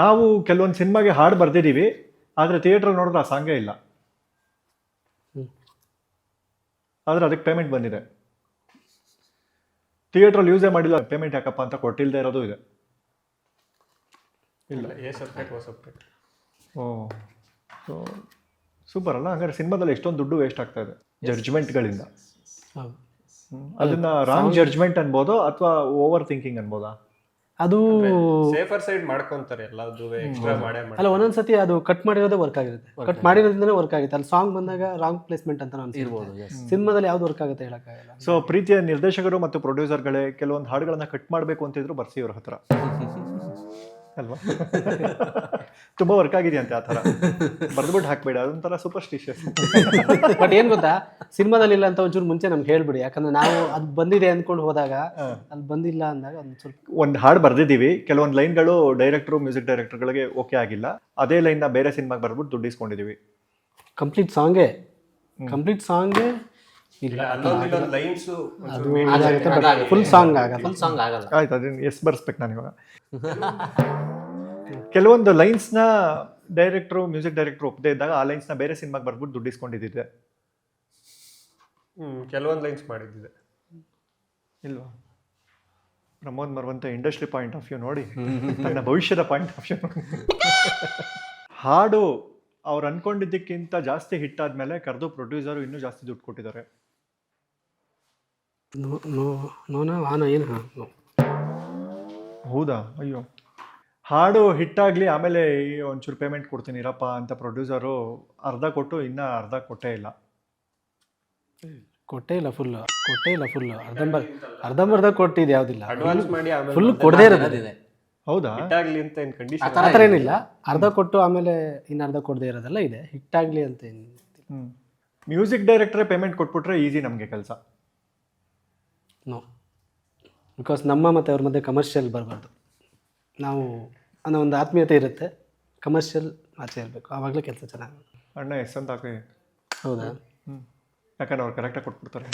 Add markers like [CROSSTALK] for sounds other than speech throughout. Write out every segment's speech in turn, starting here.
ನಾವು ಕೆಲವೊಂದು ಸಿನಿಮಾಗೆ ಹಾಡು ಬರ್ದಿದ್ದೀವಿ ಆದರೆ ಥಿಯೇಟ್ರಲ್ಲಿ ನೋಡಿದ್ರೆ ಆ ಸಾಂಗೇ ಇಲ್ಲ. ಆದರೆ ಅದಕ್ಕೆ ಪೇಮೆಂಟ್ ಬಂದಿದೆ. ಥಿಯೇಟ್ರಲ್ಲಿ ಯೂಸೇ ಮಾಡಿಲ್ಲ ಪೇಮೆಂಟ್ ಯಾಕಪ್ಪ ಅಂತ ಕೊಟ್ಟಿಲ್ಲದೆ ಇರೋದು ಇದೆ. ಇಲ್ಲ. ಏ ಸಪ್ರೇಟ್ ಓ ಸಪ್ರೇಟ್ ಓ ಸೊ ಸೂಪರ್ ಅಲ್ಲ ಹಂಗಾರೆ ಸಿನಿಮಾದಲ್ಲಿ ಎಷ್ಟೊಂದು ದುಡ್ಡು ವೇಸ್ಟ್ ಆಗ್ತಾ ಇದೆ ಜಡ್ಜ್ಮೆಂಟ್ಗಳಿಂದ ಅದನ್ನು ಅದನ್ನ ರಾಂಗ್ ಜಡ್ಜ್ಮೆಂಟ್ ಅನ್ಬೋದು ಅಥವಾ ಓವರ್ ಥಿಂಕಿಂಗ್ ಅನ್ಬೋದಾ? ಅದು ಸೇಫರ್ ಸೈಡ್ ಮಾಡ್ಕೊಂತಾರೆ ಎಲ್ಲದೂ ಎಕ್ಸ್ಟ್ರಾ ಮಾಡೇ ಮಾಡಿ ಅಲ್ಲ ಒಂದೊಂದ್ ಸತಿ ಅದು ಕಟ್ ಮಾಡಿರೋದೇ ವರ್ಕ್ ಆಗಿರುತ್ತೆ. ಕಟ್ ಮಾಡಿರೋದ್ರಿಂದನೇ ವರ್ಕ್ ಆಗುತ್ತೆ ಅಲ್ಲಿ ಸಾಂಗ್ ಬಂದಾಗ ರಾಂಗ್ ಪ್ಲೇಸ್ಮೆಂಟ್ ಅಂತ ಇರ್ಬೋದು ಅನ್ಸಿರ್ಬೋದು yes. ಸಿನಿಮಾದಲ್ಲಿ ಯಾವ್ದು ವರ್ಕ್ ಆಗುತ್ತೆ ಹೇಳಕ್ ಸೊ ಪ್ರೀತಿಯ ನಿರ್ದೇಶಕರು ಮತ್ತು ಪ್ರೊಡ್ಯೂಸರ್ಗಳೇ ಕೆಲವೊಂದು ಹಾಡುಗಳನ್ನ ಕಟ್ ಮಾಡಬೇಕು ಅಂತಿದ್ರು ಬರ್ಸಿ ಇವ್ರ ಹತ್ರ. [LAUGHS] ಅಲ್ವಾ ತುಂಬಾ ವರ್ಕ್ ಆಗಿದೆಯಂತೆ ಆ ಥರ. ಬರ್ದ್ಬಿಟ್ಟು ಹಾಕ್ಬೇಡಿ ಅದೊಂಥರ ಸೂಪರ್ಸ್ಟಿಷಿಯಸ್ ಬಟ್ ಏನ್ ಗೊತ್ತಾ? ಸಿನಿಮಾದಲ್ಲಿ ಇಲ್ಲ ಅಂತ ಒಂಚೂರು ಮುಂಚೆ ನಮ್ಗೆ ಹೇಳ್ಬಿಡಿ. ಯಾಕಂದ್ರೆ ನಾವು ಅದು ಬಂದಿದೆ ಅಂದ್ಕೊಂಡು ಹೋದಾಗ ಅಲ್ಲಿ ಬಂದಿಲ್ಲ ಅಂದಾಗ ಒಂದು ಸ್ವಲ್ಪ ಒಂದು ಹಾಡು ಬರ್ದಿದ್ದೀವಿ. ಕೆಲವೊಂದು ಲೈನ್ಗಳು ಡೈರೆಕ್ಟ್ರು ಮ್ಯೂಸಿಕ್ ಡೈರೆಕ್ಟರ್ಗಳಿಗೆ ಓಕೆ ಆಗಿಲ್ಲ. ಅದೇ ಲೈನ್ನ ಬೇರೆ ಸಿನಿಮಾಗೆ ಬರ್ಬಿಟ್ಟು ದುಡ್ಡು ಇಸ್ಕೊಂಡಿದ್ದೀವಿ ಕಂಪ್ಲೀಟ್ ಸಾಂಗೇ ಕಂಪ್ಲೀಟ್ ಸಾಂಗೇ ಇಲ್ಲ ಫುಲ್ ಸಾಂಗ್ ಆಗಲ್ಲ. ಫುಲ್ ಸಾಂಗ್ ಆಗಲ್ಲ. ಆಯ್ತು ಅದನ್ನ ಎಸ್ ಬರ್ಸ್ಬೇಕು ನಾನು ಇವಾಗ. [LAUGHS] ಕೆಲವೊಂದು ಲೈನ್ಸ್ನ ಡೈರೆಕ್ಟ್ರು ಮ್ಯೂಸಿಕ್ ಡೈರೆಕ್ಟ್ರು ಒಪ್ಪದೇ ಇದ್ದಾಗ ಆ ಲೈನ್ಸ್ನ ಬೇರೆ ಸಿನಿಮಾಗೆ ಬರ್ಬಿಟ್ಟು ದುಡ್ಡು ಇಸ್ಕೊಂಡಿದ್ದಿದೆ ಹ್ಮ್ ಕೆಲವೊಂದು ಲೈನ್ಸ್ ಮಾಡಿದ್ದಿದೆ ಇಲ್ವಾ Pramod Maravanthe industry point of view ನೋಡಿ ತನ್ನ ಭವಿಷ್ಯದ ಪಾಯಿಂಟ್ ಆಫ್ ವ್ಯೂ ಹಾಡು ಅವ್ರು ಅನ್ಕೊಂಡಿದ್ದಕ್ಕಿಂತ ಜಾಸ್ತಿ ಹಿಟ್ ಆದ್ಮೇಲೆ ಕರೆದು ಪ್ರೊಡ್ಯೂಸರು ಇನ್ನೂ ಜಾಸ್ತಿ ದುಡ್ಡು ಕೊಟ್ಟಿದ್ದಾರೆ ನೋ ನೋ ನೋನಾ ಆನ ಏನು ಹೌದಾ ಅಯ್ಯೋ ಹಾಡು ಹಿಟ್ಟಾಗಲಿ ಆಮೇಲೆ ಈ ಒಂಚೂರು ಪೇಮೆಂಟ್ ಕೊಡ್ತೀನಿ ಇರಪ್ಪ ಅಂತ ಪ್ರೊಡ್ಯೂಸರು ಅರ್ಧ ಕೊಟ್ಟು ಇನ್ನೂ ಅರ್ಧ ಕೊಟ್ಟೇ ಇಲ್ಲ. ಕೊಟ್ಟೇ ಇಲ್ಲ ಫುಲ್ ಕೊಟ್ಟೇ ಇಲ್ಲ ಫುಲ್ ಅರ್ಧಂಬರ್ ಅರ್ಧಂಬರ್ಧ ಕೊಟ್ಟಿದ್ದು ಯಾವುದಿಲ್ಲ. ಅಡ್ವಾನ್ಸ್ ಮಾಡಿ ಫುಲ್ ಕೊಡದೇ ಇರೋದಿದೆ ಹೌದಾ? ಹಿಟ್ಟಾಗ್ಲಿ ಅಂತ ಏನು ಕಂಡೀಷನ್ ಆ ಥರ ಏನಿಲ್ಲ. ಅರ್ಧ ಕೊಟ್ಟು ಆಮೇಲೆ ಇನ್ನು ಅರ್ಧ ಕೊಡದೇ ಇರೋದೆಲ್ಲ ಇದೆ. ಹಿಟ್ಟಾಗಲಿ ಅಂತ ಏನು ಮ್ಯೂಸಿಕ್ ಡೈರೆಕ್ಟ್ರೇ ಪೇಮೆಂಟ್ ಕೊಟ್ಬಿಟ್ರೆ ಈಸಿ ನಮಗೆ ಕೆಲಸ. ನೋ ಬಿಕಾಸ್ ನಮ್ಮ ಮತ್ತು ಅವ್ರ ಮಧ್ಯೆ ಕಮರ್ಷಿಯಲ್ ಬರಬಾರ್ದು. ನಾವು ಅನ್ನೋ ಒಂದು ಆತ್ಮೀಯತೆ ಇರುತ್ತೆ. ಕಮರ್ಷಿಯಲ್ ಆಚೆ ಇರಬೇಕು. ಆವಾಗಲೇ ಕೆಲಸ ಚೆನ್ನಾಗಿ ಅಣ್ಣ ಎಸ್ ಅಂತ ಹಾಕಿ ಹೌದಾ? ಹ್ಞೂ ಯಾಕಂದ್ರೆ ಅವ್ರು ಕರೆಕ್ಟಾಗಿ ಕೊಟ್ಬಿಡ್ತಾರೆ.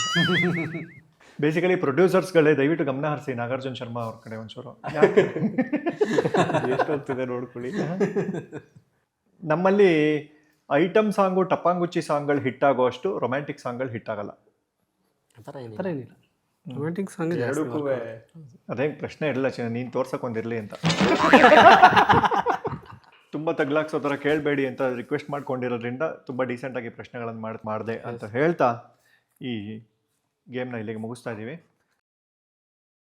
ಬೇಸಿಕಲಿ ಪ್ರೊಡ್ಯೂಸರ್ಸ್ಗಳೇ ದಯವಿಟ್ಟು ಗಮನ ಹರಿಸಿ ನಾಗಾರ್ಜುನ್ ಶರ್ಮಾ ಅವ್ರ ಕಡೆ ಒಂಚೂರು. ಎಷ್ಟೊತ್ತಿದೆ ನೋಡ್ಕೊಳ್ಳಿ. ನಮ್ಮಲ್ಲಿ ಐಟಮ್ ಸಾಂಗು ಟಪಾಂಗುಚ್ಚಿ ಸಾಂಗ್ಗಳು ಹಿಟ್ ಆಗೋ ಅಷ್ಟು ರೊಮ್ಯಾಂಟಿಕ್ ಸಾಂಗ್ಗಳು ಹಿಟ್ ಆಗಲ್ಲ. ಆ ಥರ ಆ ಥರ ಏನಿಲ್ಲ. ರೊಮ್ಯಾಂಟಿಕ್ ಸಾಂಗ್ ಅದೇ ಪ್ರಶ್ನೆ ಇರಲಿಲ್ಲ ಚ ನೀನು ತೋರ್ಸಕ್ಕೊಂದಿರಲಿ ಅಂತ. [LAUGHS] ತುಂಬ ತಗ್ಲಾಕ್ಸೋ ಥರ ಕೇಳಬೇಡಿ ಅಂತ ರಿಕ್ವೆಸ್ಟ್ ಮಾಡ್ಕೊಂಡಿರೋದ್ರಿಂದ ತುಂಬ ಡೀಸೆಂಟಾಗಿ ಪ್ರಶ್ನೆಗಳನ್ನು ಮಾಡಿ ಮಾಡಿದೆ ಅಂತ ಹೇಳ್ತಾ ಈ ಗೇಮ್ನ ಇಲ್ಲಿಗೆ ಮುಗಿಸ್ತಾ ಇದ್ದೀವಿ